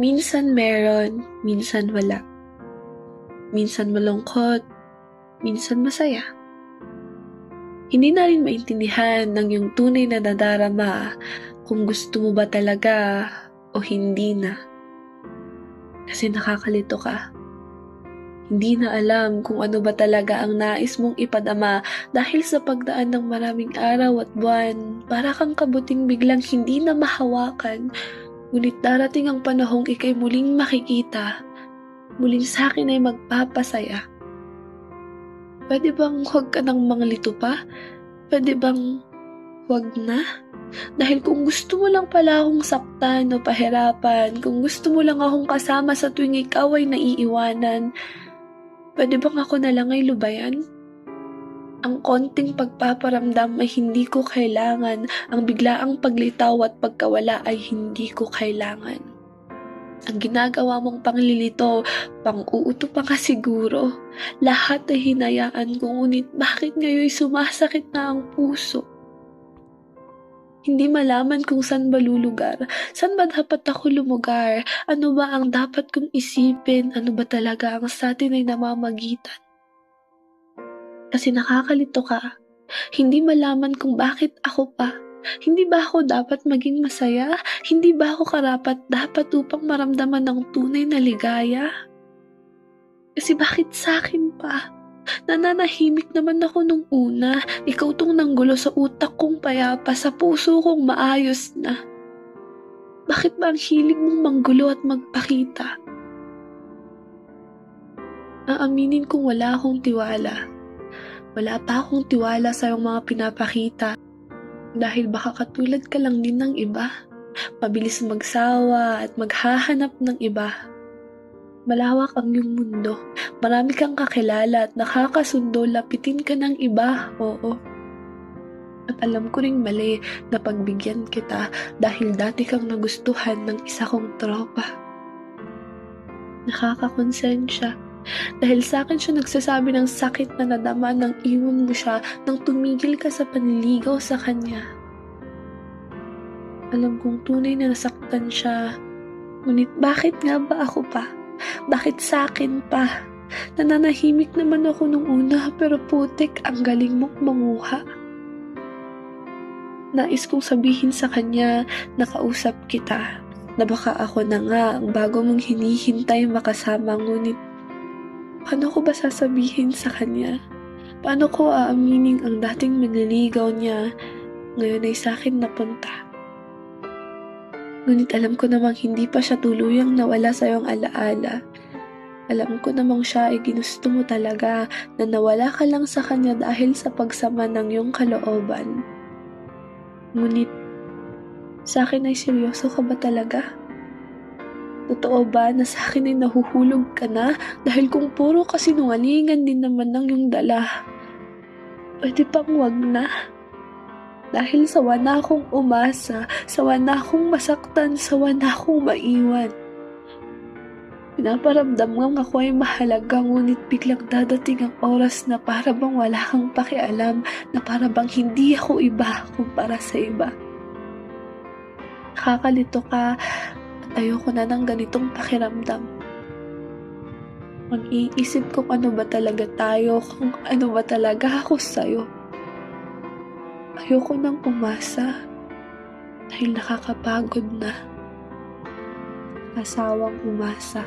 Minsan meron, minsan wala. Minsan malungkot, minsan masaya. Hindi na rin maintindihan ng yung tunay na nadarama kung gusto mo ba talaga o hindi na. Kasi nakakalito ka. Hindi na alam kung ano ba talaga ang nais mong ipadama dahil sa pagdaan ng maraming araw at buwan, para kang kabuting biglang hindi na mahawakan. Ngunit darating ang panahong ikay muling makikita, muling sa akin ay magpapasaya. Pwede bang huwag ka nang manglito pa? Pwede bang huwag na? Dahil kung gusto mo lang pala akong saktan o pahirapan, kung gusto mo lang akong kasama sa tuwing ikaw ay naiiwanan, pwede bang ako na lang ay lubayan? Ang konting pagpaparamdam ay hindi ko kailangan, ang biglaang paglitaw at pagkawala ay hindi ko kailangan. Ang ginagawa mong panglilito, pang-uuto pa ka siguro. Lahat ay hinayaan ko, ngunit bakit ngayon sumasakit na ang puso? Hindi malaman kung saan ba lulugar, saan ba dapat ako lumugar, ano ba ang dapat kong isipin, ano ba talaga ang sa atin ay namamagitan. Kasi nakakalito ka, hindi malaman kung bakit ako pa. Hindi ba ako dapat maging masaya? Hindi ba ako karapat dapat upang maramdaman ng tunay na ligaya? Kasi bakit sa akin pa? Nananahimik naman ako nung una. Ikaw tong nanggulo sa utak kong payapa, sa puso kong maayos na. Bakit ba ang hilig mong manggulo at magpakita? Aaminin kong wala akong tiwala. Wala pa akong tiwala sa iyong mga pinapakita. Dahil baka katulad ka lang din ng iba. Mabilis magsawa at maghahanap ng iba. Malawak ang iyong mundo. Marami kang kakilala at nakakasundo, lapitin ka ng iba, oo. At alam ko ring mali na pagbigyan kita dahil dati kang nagustuhan ng isa kong tropa. Nakakakonsensya. Dahil sa akin siya nagsasabi ng sakit na nadama nang iwan mo siya nang tumigil ka sa panliligaw sa kanya. Alam kong tunay na nasaktan siya. Ngunit bakit nga ba ako pa? Bakit sa akin pa? Nananahimik naman ako nung una pero putik ang galing mong manguha. Nais kong sabihin sa kanya na kausap kita na baka ako na nga ang bago mong hinihintay makasama ngunit paano ko ba sasabihin sa kanya? Paano ko aaminin ang dating manliligaw niya ngayon ay sa akin napunta? Ngunit alam ko namang hindi pa siya tuluyang nawala sa iyong alaala. Alam ko namang siya ay ginusto mo talaga na nawala ka lang sa kanya dahil sa pagsama ng iyong kalooban. Ngunit, sa akin ay seryoso ka ba talaga? Totoo ba na sa akin ay nahuhulog ka na dahil kung puro kasinungalingan din naman ng iyong dala? Pwede pang wag na. Dahil sawa na akong umasa, sawa na akong masaktan, sawa na akong maiwan. Pinaparamdam ngang ako ay mahalaga ngunit biglang dadating ang oras na para bang wala kang pakialam, na para bang hindi ako iba kumpara sa iba. Nakakalito ka ayoko na ng ganitong pakiramdam. Mag-iisip kung ano ba talaga tayo, kung ano ba talaga ako sa'yo. Ayoko nang umasa dahil nakakapagod na. Asawang umasa.